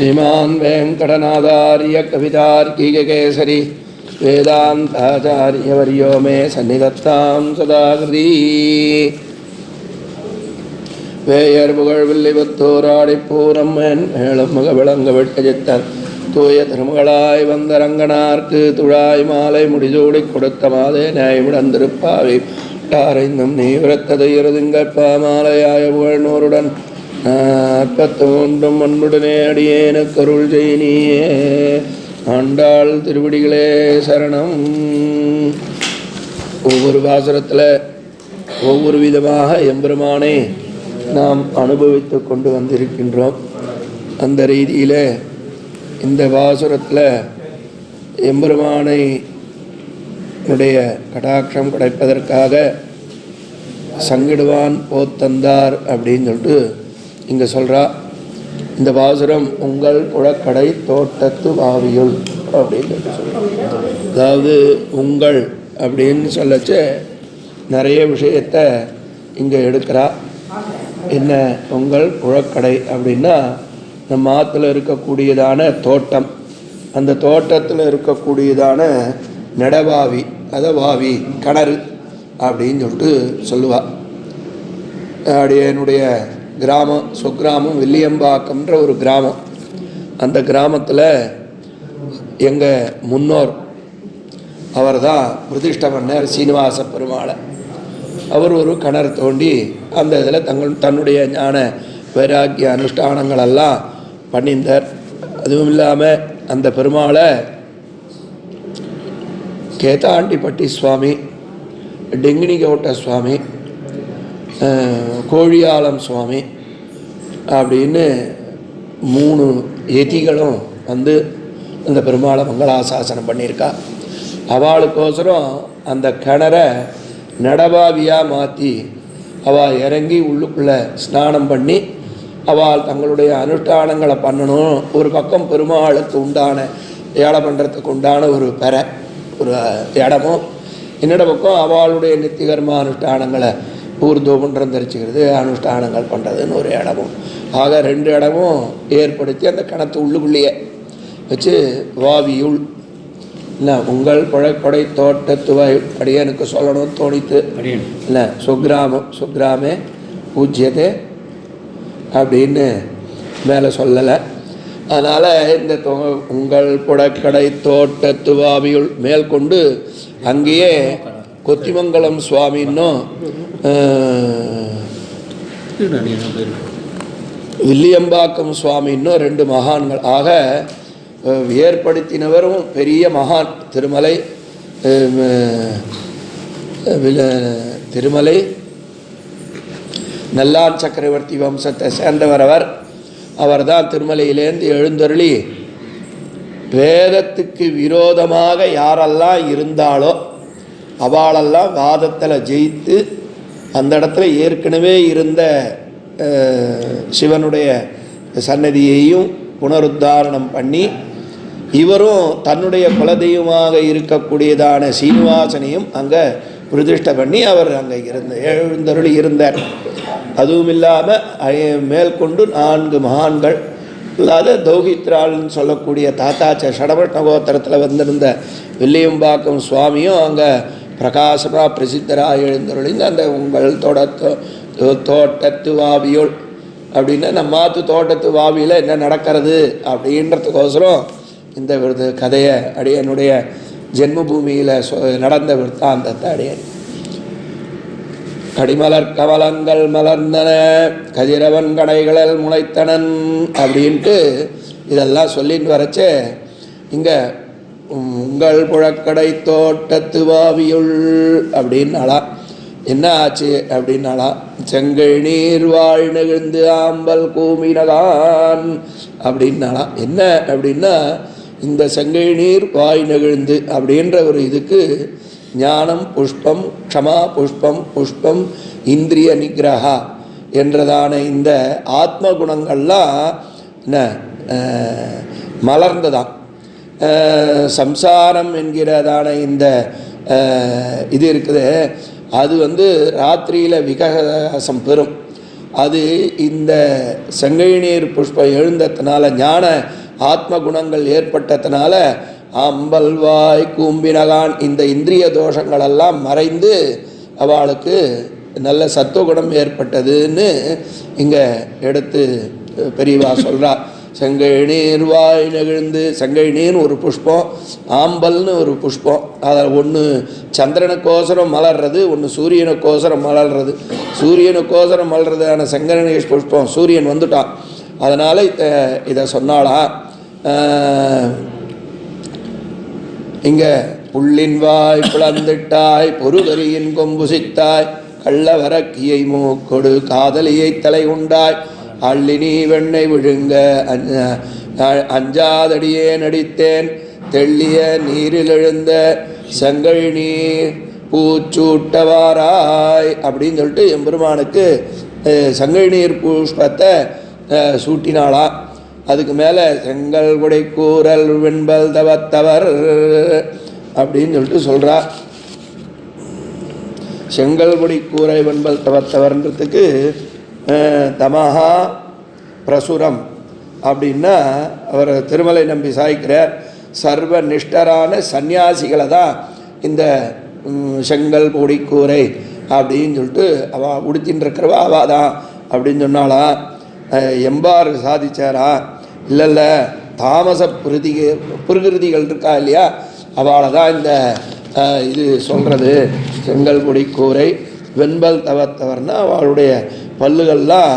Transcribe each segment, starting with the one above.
श्रीमान् वेङ्कटनादार्य कवितार्किककेसरी वेदान्ताचार्यवर्यो मे सन्निधत्तां सदा कृती வேயர் புகழ் வில்லிபுத்தூராடி பூரம்மன் மேலும் முக விளங்க வெட்டஜித்தன் தூய திருமகளாய் வந்த ரங்கனார்க்கு துழாய் மாலை முடிசூடி கொடுத்த மாதே நியாயமிடந்திருப்பாவை டாரைந்தும் நீ விரத்தது இருதுங்கற்பா மாலையாய புகழ் நூறுடன் நாற்பத்து மூன்றும் அன்புடனே அடியேன கருள் ஜெயினியே ஆண்டாள் திருவடிகளே சரணம். ஒவ்வொரு பாசுரத்தில் ஒவ்வொரு விதமாக எம்பெருமானை நாம் அனுபவித்து கொண்டு வந்திருக்கின்றோம். அந்த ரீதியில் இந்த பாசுரத்தில் எம்பெருமானை உடைய கடாட்சம் கிடைப்பதற்காக சங்கிடுவான் போத்தந்தார் அப்படின்னு சொல்லிட்டு இங்கே சொல்கிறா இந்த பாசுரம் உங்கள் புழக்கடை தோட்டத்து வாவியுள் அப்படின்னு சொல்லிட்டு அதாவது உங்கள் அப்படின்னு சொல்லச்ச நிறைய விஷயத்தை இங்கே எடுக்கிறா. என்ன உங்கள் புழக்கடை அப்படின்னா நம்ம ஆற்றுல இருக்கக்கூடியதான தோட்டம். அந்த தோட்டத்தில் இருக்கக்கூடியதான நடவாவி அதை வாவி கிணறு அப்படின்னு சொல்லிட்டு சொல்லுவாள் என்னுடைய கிராமம் சொக்கிராமம் வில்லியம்பாக்கம்ன்ற ஒரு கிராமம். அந்த கிராமத்தில் எங்கள் முன்னோர் அவர் தான் பிரதிஷ்ட பண்ணார் சீனிவாச பெருமாளை. அவர் ஒரு கிணறு தோண்டி அந்த இதில் தங்கள் தன்னுடைய ஞான வைராக்கிய அனுஷ்டானங்களெல்லாம் பண்ணியிருந்தார். அதுவும் இல்லாமல் அந்த பெருமாளை கேதாண்டிப்பட்டி சுவாமி டெங்கினிகோட்ட சுவாமி கோழியாளம் சுவாமி அப்படின்னு மூணு எதிகளும் வந்து அந்த பெருமாளை மங்களாசாசனம் பண்ணியிருக்கா. அவளுக்கோசரம் அந்த கிணறை நடபாவியாக மாற்றி அவள் இறங்கி உள்ளுக்குள்ளே ஸ்நானம் பண்ணி அவள் தங்களுடைய அனுஷ்டானங்களை பண்ணணும். ஒரு பக்கம் பெருமாளுக்கு உண்டான ஏழை பண்ணுறதுக்கு உண்டான ஒரு பெற ஒரு இடமும் இன்னொரு பக்கம் அவளுடைய நித்திகர்ம அனுஷ்டானங்களை ஊர்தோமன்றம் தரிச்சுக்கிறது அனுஷ்டானங்கள் பண்ணுறதுன்னு ஒரு இடமும். ஆக ரெண்டு இடமும் ஏற்படுத்தி அந்த கிணத்து உள்ளுக்குள்ளேயே வச்சு வாவியுள் இல்லை உங்கள் புழக்கொடை தோட்டத்துவாய் அடியனுக்கு சொல்லணும்னு தோணித்து இல்லை சுக்ராமம் சுக்ராமே பூஜ்யதே அப்படின்னு மேலே சொல்லலை. அதனால் இந்த உங்கள் புடக்கடை தோட்டத்து வாவியுள் மேல் கொண்டு அங்கேயே கொத்திமங்கலம் சுவாமின்னும் வில்லியம்பாக்கம் சுவாமின்னும் ரெண்டு மகான்கள். ஆக ஏற்படுத்தினவரும் பெரிய மகான் திருமலை திருமலை நல்லான் சக்கரவர்த்தி வம்சத்தை சேர்ந்தவர் அவர் அவர் தான் திருமலையிலேருந்து எழுந்தருளி வேதத்துக்கு விரோதமாக யாரெல்லாம் இருந்தாலோ அவாளெல்லாம் வாதத்தில் ஜெயித்து அந்த இடத்துல ஏற்கனவே இருந்த சிவனுடைய சன்னதியையும் புனருத்தாரணம் பண்ணி இவரும் தன்னுடைய குலதெய்வமாக இருக்கக்கூடியதான சீனிவாசனையும் அங்கே பிரதிஷ்டை பண்ணி அவர் அங்கே இருந்த எழுந்தருளி இருந்தார். அதுவும் இல்லாமல் மேற்கொண்டு நான்கு மகான்கள் இல்லாத தௌகித்ராள்னு சொல்லக்கூடிய தாத்தாச்ச ஷடபட்ன கோத்திரத்தில் வந்திருந்த வில்லியம்பாக்கம் சுவாமியும் அங்கே பிரகாசமாக பிரசித்தராக எழுந்தருளிந்து அந்த உங்கள் தோட்டத்தோ தோட்டத்து வாவியுள் அப்படின்னா நம்ம மாத்து தோட்டத்து வாவியில் என்ன நடக்கிறது அப்படின்றதுக்கோசரம் இந்த விருது கதையை அடியனுடைய ஜென்மபூமியில் சொ நடந்த விற்த்தாந்தத்தை அடியன். கடிமலர் கமலங்கள் மலர்ந்தன கதிரவன் கடைகளில் முளைத்தனன் அப்படின்ட்டு இதெல்லாம் சொல்லிட்டு வரச்சே இங்கே உங்கள் புழக்கடை தோட்டத்து வாவியுள் அப்படின்னாலாம் என்ன ஆச்சு அப்படின்னாலாம் செங்கல் நீர் வாழ் நெகிழ்ந்து ஆம்பல் கூமினதான் அப்படின்னாலாம் என்ன அப்படின்னா இந்த செங்கல் நீர் வாய் நெகிழ்ந்து அப்படின்ற ஒரு இதுக்கு ஞானம் புஷ்பம் க்ஷமா புஷ்பம் புஷ்பம் இந்திரிய நிகிரகா என்றதான இந்த ஆத்ம குணங்கள்லாம் என்ன மலர்ந்ததாம். சம்சாரம் என்கிறதான இந்த இது இருக்குது. அது வந்து ராத்திரியில் விகாசம் பெறும். அது இந்த செங்கை நீர் புஷ்பம் எழுந்ததுனால ஞான ஆத்ம குணங்கள் ஏற்பட்டதுனால அம்பல்வாய் கூம்பினகான் இந்த இந்திரிய தோஷங்களெல்லாம் மறைந்து அவளுக்கு நல்ல சத்துவகுணம் ஏற்பட்டதுன்னு இங்கே எடுத்து பெரியவா சொல்கிறார் செங்கழநீர் வாய் நெகிழ்ந்து செங்கை ஒரு புஷ்பம் ஆம்பல்னு ஒரு புஷ்பம். அதில் ஒன்று சந்திரனுக்கோசரம் மலர்றது ஒன்று சூரியனுக்கோசரம் மலர்றது. சூரியனுக்கோசரம் மலர்றதான செங்கரணேஷ் புஷ்பம் சூரியன் வந்துட்டான். அதனால் இதை சொன்னாலாம் இங்கே புள்ளின் வாய் பிளந்திட்டாய் பொறுகரியின் கொம்புசித்தாய் கள்ளவரக்கியை மூக்கொடு காதலியை தலை உண்டாய். அள்ளினி வெண்ணை விழுங்க. அஞ்ச- அஞ்சாதடியே நடித்தேன். தெள்ளிய நீரில் எழுந்த செங்கல் நீர் பூச்சூட்டவாராய் அப்படின்னு சொல்லிட்டு எம்பெருமானுக்கு அஹ், செங்கல் நீர் புஷ்பத்தை சூட்டினாளா. சூட்டினாளாம் அதுக்கு மேலே செங்கல் குடை கூறல் வெண்பல் தவத்தவர் அப்படின்னு சொல்லிட்டு சொல்கிறா செங்கல் குடி கூரை வெண்பல் தவத்தவர்ன்றதுக்கு தமஹா பிரசுரம் அப்படின்னா அவர் திருமலை நம்பி சாய்க்கிறார் சர்வ நிஷ்டரான சந்நியாசிகளை தான் இந்த செங்கல் பொடிக்கூரை கூரை அப்படின்னு சொல்லிட்டு அவள் உடுத்தின்னு இருக்கிறவா தான் அப்படின்னு சொன்னாளா. எம்பார் சாதிச்சாரா? இல்லை இல்லை தாமச பிரதிக புருகிருதிகள் இருக்கா இல்லையா? அவளை தான் இந்த இது சொல்கிறது செங்கல் பொடி கூரை வெண்பல் தவத்தவர்னா அவளுடைய பல்லுகள்லாம்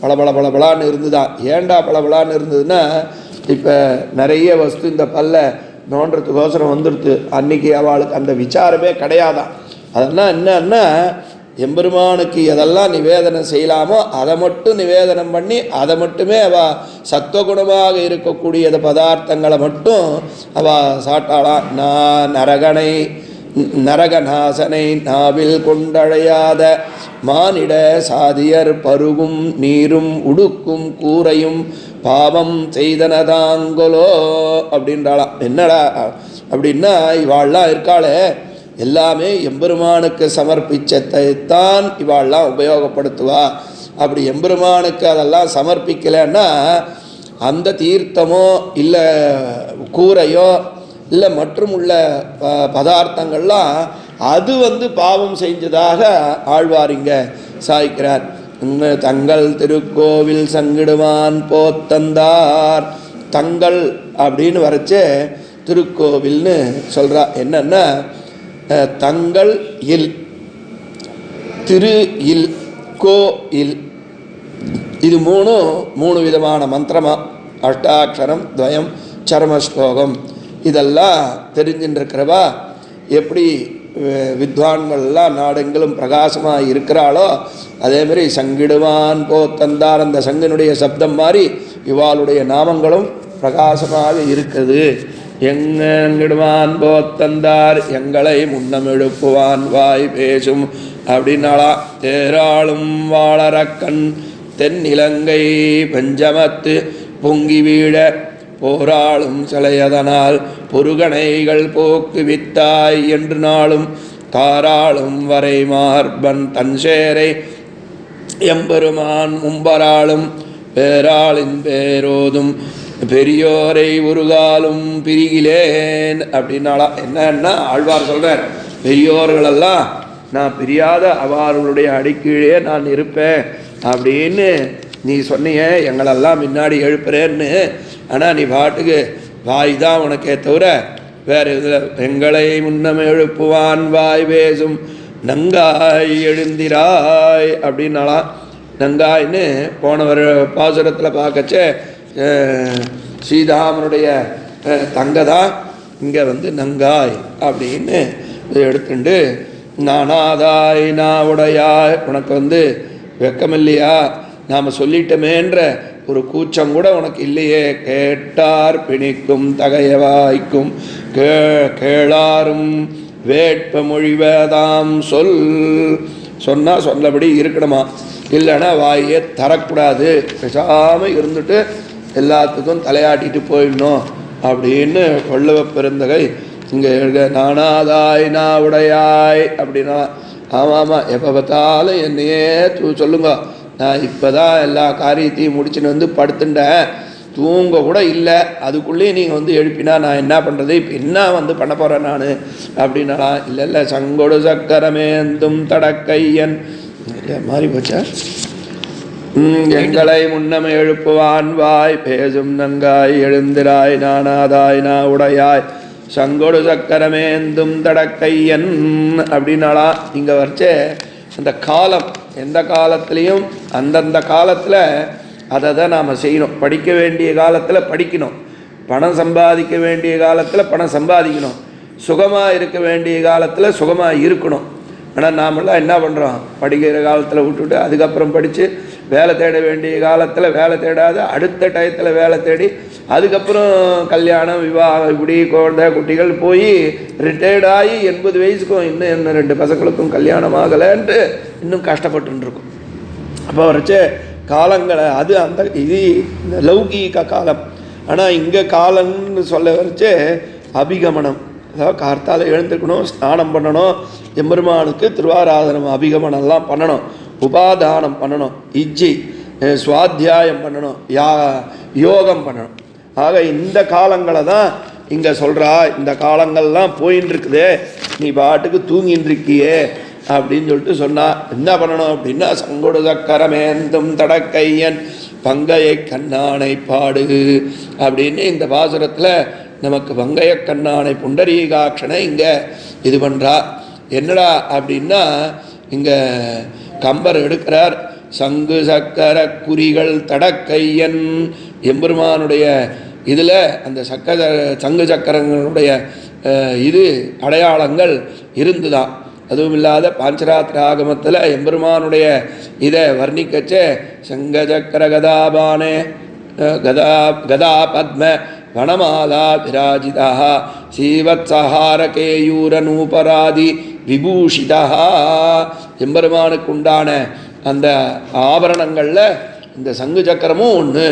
பளபள பளபளான்னு இருந்ததா? ஏன்டா பளபளான்னு இருந்ததுன்னா இப்போ நிறைய வஸ்து இந்த பல்ல நோண்டுறதுக்கோசரம் வந்துடுது அன்னைக்கு அவளுக்கு அந்த விசாரமே கிடையாதான் அதெல்லாம் என்னன்னா எம்பெருமானுக்கு எதெல்லாம் நிவேதனம் செய்யலாமோ அதை மட்டும் நிவேதனம் பண்ணி அதை மட்டுமே அவ சத்துவகுணமாக இருக்கக்கூடிய பதார்த்தங்களை மட்டும் அவ சாட்டாளாம் நான் நரகனை நரகநாசனை நாவில் கொண்டழையாத மானிட சாதியர் பருகும் நீரும் உடுக்கும் கூரையும் பாவம் செய்தனதாங்கொலோ அப்படின்றாளாம். என்னடா? அப்படின்னா இவாள்லாம் இருக்காளே. எல்லாமே எம்பெருமானுக்கு சமர்ப்பிச்சதைத்தான் இவாள்லாம் உபயோகப்படுத்துவா. அப்படி எம்பெருமானுக்கு அதெல்லாம் சமர்ப்பிக்கலைன்னா அந்த தீர்த்தமோ இல்லை கூரையோ இல்லை மற்றும் உள்ள ப பதார்த்தங்கள்லாம் அது வந்து பாவம் செஞ்சதாக ஆழ்வாரிங்க சாய்க்கிறார். தங்கள் திருக்கோவில் சங்கிடுவான் போத்தந்தார். தங்கள் அப்படின்னு வரைச்சே திருக்கோவில்னு சொல்கிறா என்னென்னா தங்கள் இல் திரு இல் கோ இல். இது மூணும் மூணு விதமான மந்திரமா? அஷ்டாட்சரம் துவயம் சரம ஸ்லோகம் இதெல்லாம் தெரிஞ்சுட்டுருக்கிறவா எப்படி வித்வான்கள்லாம் நாடெங்கிலும் பிரகாசமாக இருக்கிறாளோ அதேமாரி சங்கிடுவான் போத்தந்தார் அந்த சங்கனுடைய சப்தம் மாதிரி இவாளுடைய நாமங்களும் பிரகாசமாக இருக்குது. எங்கிடுவான் போத்தந்தார் எங்களை முன்னம் எழுப்புவான் வாய் பேசும் அப்படின்னாளா? தேராளும் வாழறக்கண் தென்னிலங்கை பஞ்சமத்து பொங்கி வீழ போராளும் சிலையதனால் பொருகணைகள் போக்கு வித்தாய் என்று நாளும் தாராளும் வரை மார்பன் தன் சேரை எம்பெருமான் மும்பராளும் பேராளின் பேரோதும் பெரியோரை உருகாலும் பிரிகிலேன் அப்படின்னாலா என்னன்னா ஆழ்வார் சொல்கிறார் பெரியோர்களெல்லாம் நான் பிரியாத அவர்களுடைய அடிக்கீழே நான் இருப்பேன் அப்படின்னு நீ சொன்னிய எங்களெல்லாம் முன்னாடி எழுப்புறேன்னு. ஆனால் நீ பாட்டுக்கு வாய் தான் உனக்கே தவிர வேறு இதில் எங்களை முன்னம் எழுப்புவான் வாய் பேசும். நங்காய் எழுந்திராய் அப்படின்னாலாம் நங்காய்னு போனவர் பாசுரத்தில் பார்க்கச்சே சீதாமனுடைய ஸ்ரீதாமனுடைய தங்க தான் இங்கே வந்து நங்காய் அப்படின்னு இதை எடுத்துண்டு நானாதாய் நான் உடையாய் உனக்கு வந்து வெக்கமில்லையா? நாம் சொல்லிட்டோமேன்ற ஒரு கூச்சம் கூட உனக்கு இல்லையே. கேட்டார் பிணிக்கும் தகையவாய்க்கும் கே கேளாரும் வேட்ப மொழிவதாம் சொல். சொன்னால் சொன்னபடி இருக்கணுமா? இல்லைன்னா வாயே தரக்கூடாது. பேசாமல் இருந்துட்டு எல்லாத்துக்கும் தலையாட்டிட்டு போயிடணும் அப்படின்னு கொள்ளவ பெருந்தகை. இங்கே நானாதாய் நான் உடையாய் அப்படின்னா ஆமாம் ஆமாம் எப்போ பார்த்தாலும் என்னையே தூ சொல்லுங்க. நான் இப்போ தான் எல்லா காரியத்தையும் முடிச்சுன்னு வந்து படுத்துட்டேன் தூங்க கூட இல்லை. அதுக்குள்ளேயே நீங்கள் வந்து எழுப்பினா நான் என்ன பண்ணுறது இப்போ என்ன வந்து பண்ண போகிறேன் நான்? அப்படின்னா இல்லை இல்லை சங்கொடு சக்கரமேந்தும் தடக்கையன். மாறி போச்சா? எங்களை முன்னம் எழுப்புவான் வாய். பேசும் நங்காய் எழுந்திராய் நானாதாய் நா உடையாய் சங்கொடு சக்கரமேந்தும் தடக்கையன். அப்படின்னாலாம் இங்கே வரைச்சே அந்த காலம் எந்த காலத்துலேயும் அந்தந்த காலத்தில் அதை தான் நாம் செய்யணும். படிக்க வேண்டிய காலத்தில் படிக்கணும். பணம் சம்பாதிக்க வேண்டிய காலத்தில் பணம் சம்பாதிக்கணும். சுகமாக இருக்க வேண்டிய காலத்தில் சுகமாக இருக்கணும். ஆனால் நாமெல்லாம் என்ன பண்ணுறோம் படிக்கிற காலத்தில் விட்டுட்டு அதுக்கப்புறம் படித்து வேலை தேட வேண்டிய காலத்தில் வேலை தேடாது அடுத்த டயத்தில் வேலை தேடி அதுக்கப்புறம் கல்யாணம் விவாகம் இப்படி குழந்தை குட்டிகள் போய் ரிட்டையர்ட் ஆகி எண்பது வயசுக்கும் இன்னும் இன்னும் ரெண்டு பசங்களுக்கும் கல்யாணம் ஆகலைன்ட்டு இன்னும் கஷ்டப்பட்டுருக்கும் அப்போ வரைச்சு காலங்களை அது அந்த இது இந்த லௌகீக காலம். ஆனால் இங்கே காலம்னு சொல்ல வரைச்சே அபிகமனம். அதாவது கார்த்தால் எழுந்துக்கணும் ஸ்நானம் பண்ணணும் எம்பெருமானுக்கு திருவாராதனம் அபிகமனம்லாம் பண்ணணும். உபாதானம் பண்ணணும் இஜ்ஜி சுவாத்தியாயம் பண்ணணும் யா யோகம் பண்ணணும். ஆக இந்த காலங்களை தான் இங்கே சொல்கிறா இந்த காலங்கள்லாம் போயின்னு இருக்குதே நீ பாட்டுக்கு தூங்கின்னு இருக்கியே அப்படின்னு சொல்லிட்டு சொன்னா என்ன பண்ணணும் அப்படின்னா சங்கொடு சக்கரமேந்தும் தடக்கையன் பங்கையை கண்ணானை பாடு அப்படின்னு இந்த பாசுரத்தில் நமக்கு பங்கைய கண்ணானை புண்டரீகாட்சனை இங்கே இது பண்ணுறா என்னடா அப்படின்னா இங்கே கம்பர் எடுக்கிறார். சங்கு சக்கர குறிகள் தடக்கையன். எம்பெருமானுடைய இதில் அந்த சக்கர சங்கு சக்கரங்களுடைய இது அடையாளங்கள் இருந்துதான் அதுவும் இல்லாத பாஞ்சராத்திர ஆகமத்தில் எம்பெருமானுடைய இதை வர்ணிக்கச்சே சங்க சக்கர கதாபானே கதா கதா பத்ம வனமாலா விராஜிதா. சீவத்சஹாரகேயூரநூபராதி விபூஷிதா. எம்பெருமானுக்கு உண்டான அந்த ஆபரணங்களில் இந்த சங்கு சக்கரமும் ஒன்று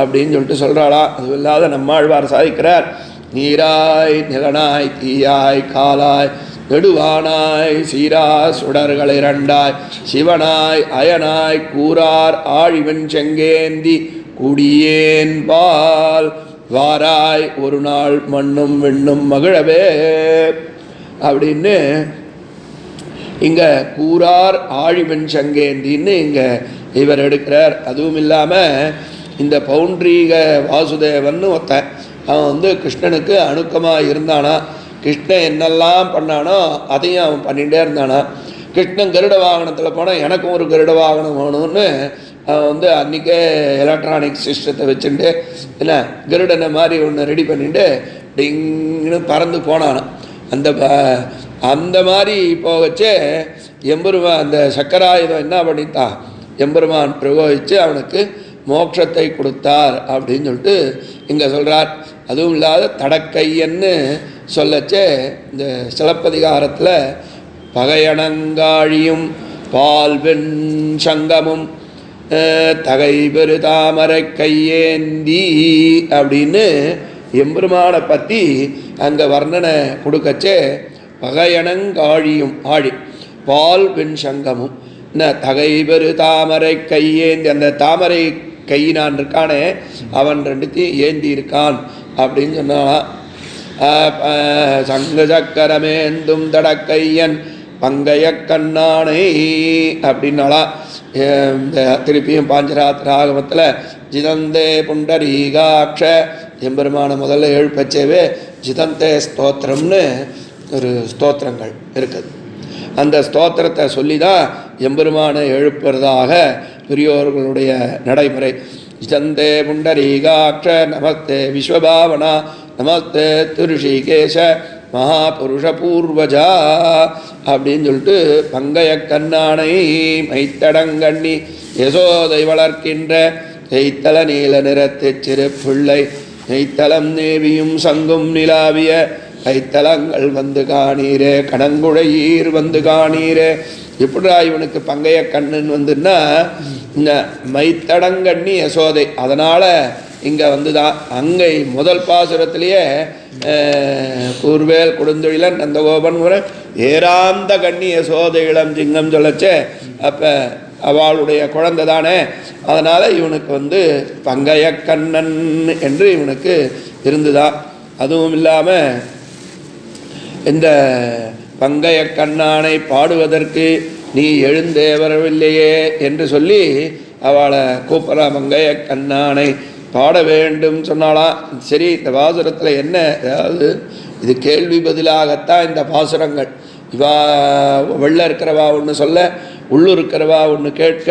அப்படின்னு சொல்லிட்டு சொல்கிறாளா அது இல்லாத நம்மாழ்வார் சாதிக்கிறார். நீராய் நிலனாய் தீயாய் காலாய் நெடுவானாய் சீரா சுடர்கள் இரண்டாய் சிவனாய் அயனாய் கூறார் ஆழிவன் செங்கேந்தி குடியேன் பால் வாராய் ஒரு நாள் மண்ணும் வெண்ணும் மகிழவே அப்படின்னு இங்கே கூறார் ஆழிவன் சங்கேந்தின்னு இங்கே இவர் எடுக்கிறார். அதுவும் இல்லாமல் இந்த பவுண்ட்ரீக வாசுதேவன் ஒருத்தன் அவன் வந்து கிருஷ்ணனுக்கு அணுக்கமாக இருந்தானா. கிருஷ்ணன் என்னெல்லாம் பண்ணானோ அதையும் அவன் பண்ணிகிட்டே இருந்தானா. கிருஷ்ணன் கருட வாகனத்தில் போனால் எனக்கும் ஒரு கருட வாகனம் வேணும்னு அவன் வந்து அன்றைக்கே எலக்ட்ரானிக் சிஸ்டத்தை வச்சுட்டு என்ன கருடனை மாதிரி ஒன்று ரெடி பண்ணிட்டு டிங்னு பறந்து போனானான் அந்த ப- அந்த மாதிரி போகச்சே எம்பெருமான் அந்த சக்கராயுதம் என்ன பண்ணித்தான் எம்பெருமான் பிரயோகித்து அவனுக்கு மோட்சத்தை கொடுத்தார் அப்படின்னு சொல்லிட்டு இங்கே சொல்கிறார் அதுவும் இல்லாத தடக்கையன்னு சொல்லச்சே இந்த சிலப்பதிகாரத்தில் பகையணங்காழியும் பால் வெண் சங்கமும் தகை பெரு தாமரை கையேந்தி அப்படின்னு எம்பெருமானை பற்றி அங்கே வர்ணனை கொடுக்கச்சே பகையணங்காழியும் ஆழி பால் பெண் சங்கமும். என்ன தகை பெரு தாமரை கையேந்தி அந்த தாமரை கையினான் இருக்கானே அவன் ரெண்டுத்தையும் ஏந்தி இருக்கான் அப்படின்னு சொன்னான். சங்கு சக்கரமேந்தும் தடக்கையன் பங்கைய கண்ணானை அப்படின்னாலா இந்த திருப்பியும் பாஞ்சராத்திர ஆகமத்தில் ஜிதந்தே புண்டரீகாட்ச எம்பெருமான முதல்ல எழுப்பச்சேவே ஜிதந்தே ஸ்தோத்திரம்னு ஒரு ஸ்தோத்திரங்கள் இருக்குது. அந்த ஸ்தோத்திரத்தை சொல்லி தான் எம்பெருமானை எழுப்புறதாக பெரியோர்களுடைய நடைமுறை. ஜந்தே புண்டரீகாட்ச நமஸ்தே விஸ்வபாவனா நமஸ்தே திருஷிகேஷ மகாபுருஷ பூர்வஜா அப்படின்னு சொல்லிட்டு பங்கைய கண்ணானை மைத்தடங்கண்ணி யசோதை வளர்க்கின்ற நெய்த்தல நீல நிறத்துச் சிறு பிள்ளை நெய்த்தலம் நேவியும் சங்கும் நிலாவிய கைத்தலங்கள் வந்து காணீரே கடங்குழையீர் வந்து காணீரே. எப்படா இவனுக்கு பங்கைய கண்ணுன்னு வந்துன்னா இந்த மைத்தடங்கண்ணி யசோதை. அதனால் இங்கே வந்துதான் அங்கை முதல் பாசுரத்திலேயே கூர்வேல் கொடுந்தொழிலன் நந்தகோபன் முறை ஏராந்த கண்ணி யசோதை இளம் சிங்கம் சொல்லச்சே. அப்போ அவளுடைய குழந்தை தானே. அதனால் இவனுக்கு வந்து பங்கைய கண்ணன் என்று இவனுக்கு இருந்துதான் அதுவும் இல்லாமல் இந்த பங்கைய கண்ணானை பாடுவதற்கு நீ எழுந்தே வரவில்லையே என்று சொல்லி அவளை கூப்பிட்றா பங்கைய கண்ணானை. பாட வேண்டும் சொன்னாலாம் சரி இந்த பாசுரத்தில் என்ன? அதாவது இது கேள்வி பதிலாகத்தான் இந்த பாசுரங்கள் இவா வெளில இருக்கிறவா ஒன்று சொல்ல உள்ளூர் இருக்கிறவா ஒன்று கேட்க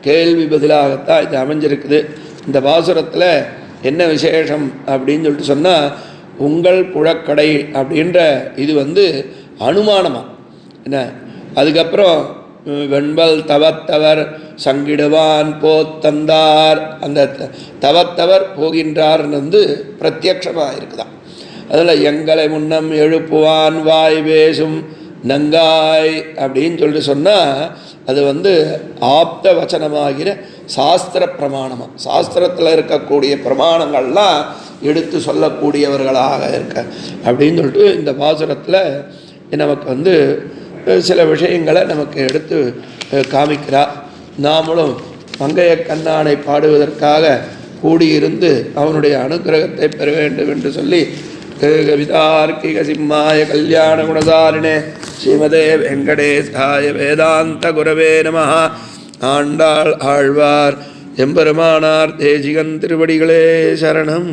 கேள்வி பதிலாகத்தான் இது அமைஞ்சிருக்குது. இந்த பாசுரத்தில் என்ன விசேஷம் அப்படின்னு சொல்லிட்டு சொன்னால் உங்கள் புழக்கடை அப்படின்ற இது வந்து அனுமானமாக என்ன? அதுக்கப்புறம் வெண்பல் தவத்தவர் சங்கிடுவான் போத்தந்தார் அந்த த- தவத்தவர் போகின்றார்னு வந்து பிரத்யட்சமாக இருக்குதான் அதில் எங்களை முன்னம் எழுப்புவான் வாய் பேசும் நங்காய் அப்படின்னு சொல்லிட்டு சொன்னால் அது வந்து ஆப்த வச்சனமாகிற சாஸ்திர பிரமாணமாக சாஸ்திரத்தில் இருக்கக்கூடிய பிரமாணங்கள்லாம் எடுத்து சொல்லக்கூடியவர்களாக இருக்க. அப்படின்னு சொல்லிட்டு இந்த பாசுரத்தில் நமக்கு வந்து சில விஷயங்களை நமக்கு எடுத்து காமிக்கிறார் நாமளும் மங்கைய கண்ணானை பாடுவதற்காக கூடியிருந்து அவனுடைய அனுக்கிரகத்தை பெற வேண்டும் என்று சொல்லி கவிதார்க்கிக சிம்மாய கல்யாண குணசாரிணே ஸ்ரீமதே வெங்கடேசாய வேதாந்த குரவே நம ஆண்டாள் ஆழ்வார் எம்பெருமானார் தேசிகன் திருவடிகளே சரணம்